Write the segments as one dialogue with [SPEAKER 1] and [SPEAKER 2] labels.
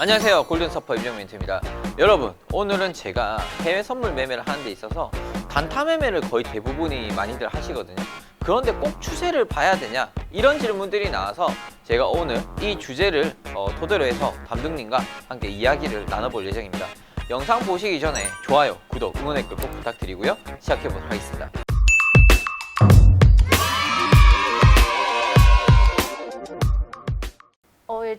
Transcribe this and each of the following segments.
[SPEAKER 1] 안녕하세요. 골든서퍼 임정민트입니다. 여러분 오늘은 제가 해외 선물 매매를 하는 데 있어서 단타 매매를 거의 대부분이 많이들 하시거든요. 그런데 꼭 추세를 봐야 되냐? 이런 질문들이 나와서 제가 오늘 이 주제를 어, 토대로 해서 담등님과 함께 이야기를 나눠볼 예정입니다. 영상 보시기 전에 좋아요, 구독, 응원 댓글 꼭 부탁드리고요. 시작해 보도록 하겠습니다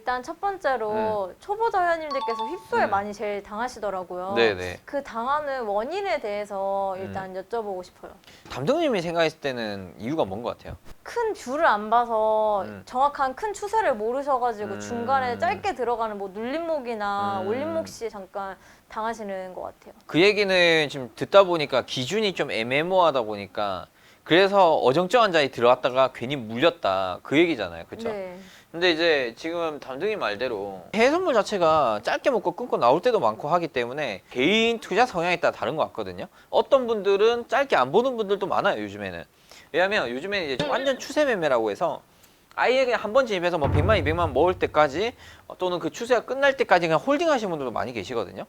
[SPEAKER 2] 일단 첫 번째로 초보자 회원님들께서 휩소에
[SPEAKER 1] 음.
[SPEAKER 2] 많이 제일 당하시더라고요.
[SPEAKER 1] 네네
[SPEAKER 2] 그 당하는 원인에 대해서 일단 여쭤보고 싶어요.
[SPEAKER 1] 담등님이 생각했을 때는 이유가 뭔 것 같아요?
[SPEAKER 2] 큰 뷰를 안 봐서
[SPEAKER 1] 음.
[SPEAKER 2] 정확한 큰 추세를 모르셔가지고
[SPEAKER 1] 음.
[SPEAKER 2] 중간에 짧게 들어가는 뭐 눌림목이나
[SPEAKER 1] 음.
[SPEAKER 2] 올림목 시에 잠깐 당하시는 것 같아요.
[SPEAKER 1] 그 얘기는 지금 듣다 보니까 기준이 좀 애매모호하다 보니까 그래서 어정쩡 한 자리에 들어갔다가 괜히 물렸다 그 얘기잖아요 그쵸?
[SPEAKER 2] 네.
[SPEAKER 1] 근데 이제 지금 담등이 말대로 해외 선물 자체가 짧게 먹고 끊고 나올 때도 많고 하기 때문에 개인 투자 성향에 따라 다른 것 같거든요 어떤 분들은 짧게 안 보는 분들도 많아요 요즘에는 왜냐면 요즘에는 이제 완전 추세 매매라고 해서 아예 그냥 한 번 진입해서 뭐 100만, 200만 모을 때까지 어, 또는 그 추세가 끝날 때까지 그냥 홀딩 하시는 분들도 많이 계시거든요.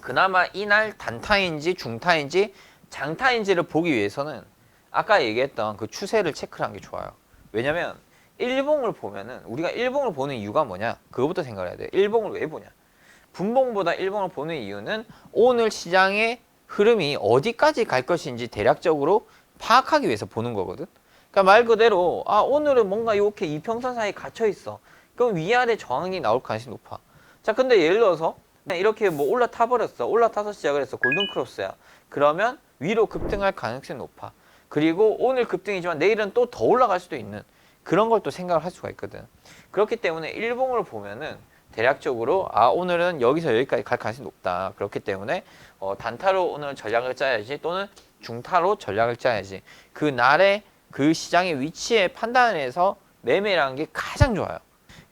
[SPEAKER 1] 그나마 이날 단타인지 중타인지 장타인지를 보기 위해서는 아까 얘기했던 그 추세를 체크를 하는 게 좋아요. 왜냐면 일봉을 보면은 우리가 일봉을 보는 이유가 뭐냐? 그거부터 생각을 해야 돼요. 일봉을 왜 보냐? 분봉보다 일봉을 보는 이유는 오늘 시장의 흐름이 어디까지 갈 것인지 대략적으로 파악하기 위해서 보는 거거든. 그러니까 말 그대로 아 오늘은 뭔가 이렇게 이평선 사이에 갇혀 있어. 그럼 위아래 저항이 나올 가능성이 높아. 자, 근데 예를 들어서 이렇게 뭐 올라타 버렸어. 올라타서 시작을 했어. 골든 크로스야. 그러면 위로 급등할 가능성이 높아. 그리고 오늘 급등이지만 내일은 또 더 올라갈 수도 있는 그런 걸 또 생각을 할 수가 있거든. 그렇기 때문에 일봉을 보면은 대략적으로 아 오늘은 여기서 여기까지 갈 가능성이 높다. 그렇기 때문에 어, 단타로 오늘 전략을 짜야지 또는 중타로 전략을 짜야지. 그 날의 그 시장의 위치에 판단을 해서 매매라는 게 가장 좋아요.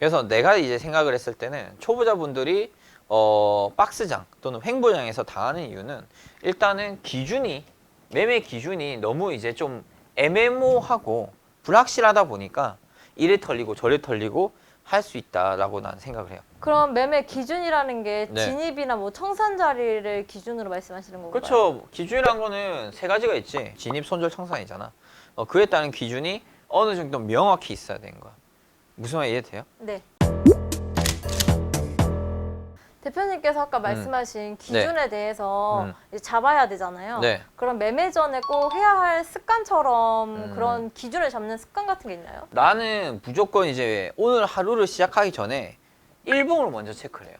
[SPEAKER 1] 그래서 내가 이제 생각을 했을 때는 초보자분들이 어, 박스장 또는 횡보장에서 당하는 이유는 일단은 기준이 매매 기준이 너무 이제 좀 애매모하고 불확실하다 보니까 이래 털리고 저래 털리고 할 수 있다라고 난 생각을 해요.
[SPEAKER 2] 그럼 매매 기준이라는 게
[SPEAKER 1] 네.
[SPEAKER 2] 진입이나 뭐 청산 자리를 기준으로 말씀하시는 건가요?
[SPEAKER 1] 그렇죠. 기준이란 거는 세 가지가 있지. 진입, 손절, 청산이잖아. 어, 그에 따른 기준이 어느 정도 명확히 있어야 되는 거야. 무슨 말 이해돼요?
[SPEAKER 2] 네. 대표님께서 아까 말씀하신 기준에 대해서
[SPEAKER 1] 음.
[SPEAKER 2] 이제 잡아야 되잖아요.
[SPEAKER 1] 네.
[SPEAKER 2] 그럼 매매 전에 꼭 해야 할 습관처럼
[SPEAKER 1] 음.
[SPEAKER 2] 그런 기준을 잡는 습관 같은 게 있나요?
[SPEAKER 1] 나는 무조건 이제 오늘 하루를 시작하기 전에 일봉을 먼저 체크를 해요.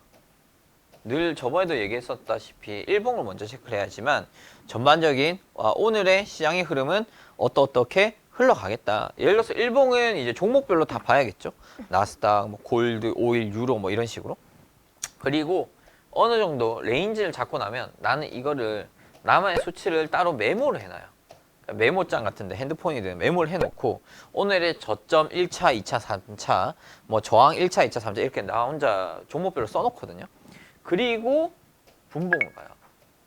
[SPEAKER 1] 늘 저번에도 얘기했었다시피 일봉을 먼저 체크를 해야지만 전반적인 아, 오늘의 시장의 흐름은 어떠 어떻게 흘러가겠다. 예를 들어서 일봉은 이제 종목별로 다 봐야겠죠. 나스닥, 뭐 골드, 오일, 유로 뭐 이런 식으로. 그리고 어느 정도 레인지를 잡고 나면 나는 이거를 나만의 수치를 따로 메모를 해놔요. 그러니까 메모장 같은데 핸드폰이든 메모를 해놓고 오늘의 저점 1차, 2차, 3차, 뭐 저항 1차, 2차, 3차 이렇게 나 혼자 종목별로 써놓거든요. 그리고 분봉을 봐요.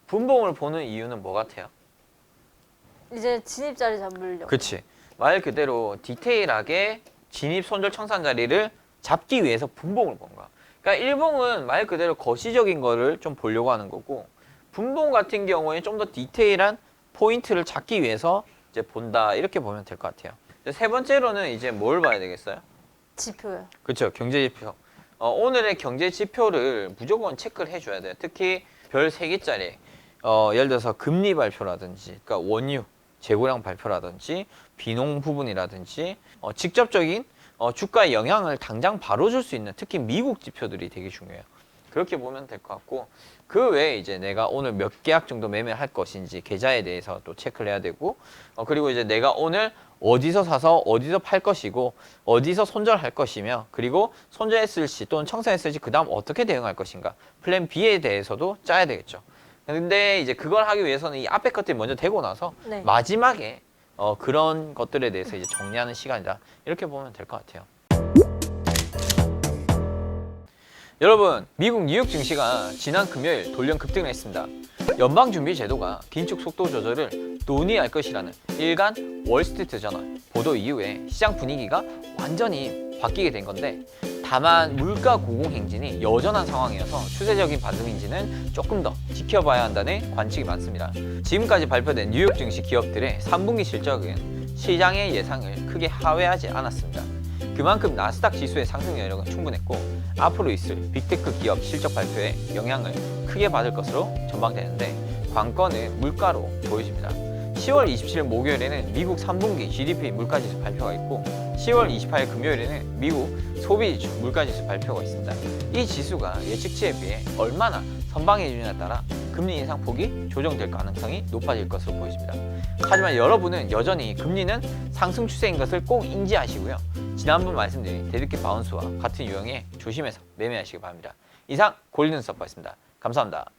[SPEAKER 1] 분봉을 보는 이유는 뭐 같아요?
[SPEAKER 2] 이제 진입 자리 잡으려고.
[SPEAKER 1] 그치. 말 그대로 디테일하게 진입, 손절, 청산 자리를 잡기 위해서 분봉을 본 거야. 그러니까 일봉은 말 그대로 거시적인 거를 좀 보려고 하는 거고 분봉 같은 경우에 좀 더 디테일한 포인트를 찾기 위해서 이제 본다 이렇게 보면 될 것 같아요. 세 번째로는 이제 뭘 봐야 되겠어요?
[SPEAKER 2] 지표요.
[SPEAKER 1] 그렇죠. 경제 지표. 어, 오늘의 경제 지표를 무조건 체크를 해줘야 돼요. 특히 별 세 개짜리. 어, 예를 들어서 금리 발표라든지, 그러니까 원유 재고량 발표라든지, 비농 부분이라든지, 어, 직접적인 어, 주가에 영향을 당장 바로 줄 수 있는 특히 미국 지표들이 되게 중요해요. 그렇게 보면 될 것 같고 그 외에 이제 내가 오늘 몇 계약 정도 매매할 것인지 계좌에 대해서 또 체크를 해야 되고 어, 그리고 이제 내가 오늘 어디서 사서 어디서 팔 것이고 어디서 손절할 것이며 그리고 손절했을 시 또는 청산했을 시 그다음 어떻게 대응할 것인가 플랜 B에 대해서도 짜야 되겠죠. 근데 이제 그걸 하기 위해서는 이 앞에 것들이 먼저 되고 나서
[SPEAKER 2] 네.
[SPEAKER 1] 마지막에 어, 그런 것들에 대해서 이제 정리하는 시간이다 이렇게 보면 될 것 같아요. 여러분, 미국 뉴욕 증시가 지난 금요일 돌연 급등을 했습니다. 연방준비제도가 긴축 속도 조절을 논의할 것이라는 일간 월스트리트 저널 보도 이후에 시장 분위기가 완전히 바뀌게 된 건데 다만 물가 고공행진이 여전한 상황이어서 추세적인 반등인지는 조금 더 지켜봐야 한다는 관측이 많습니다. 지금까지 발표된 뉴욕 증시 기업들의 3분기 실적은 시장의 예상을 크게 하회하지 않았습니다. 그만큼 나스닥 지수의 상승 여력은 충분했고 앞으로 있을 빅테크 기업 실적 발표에 영향을 크게 받을 것으로 전망되는데 관건은 물가로 보여집니다. 10월 27일 목요일에는 미국 3분기 GDP 물가지수 발표가 있고 10월 28일 금요일에는 미국 소비지수 물가지수 발표가 있습니다. 이 지수가 예측치에 비해 얼마나 선방해주냐에 따라 금리 인상 폭이 조정될 가능성이 높아질 것으로 보여집니다. 하지만 여러분은 여전히 금리는 상승 추세인 것을 꼭 인지하시고요. 지난번 말씀드린 데드캣 바운스와 같은 유형에 조심해서 매매하시기 바랍니다. 이상 골든 서퍼였습니다. 감사합니다.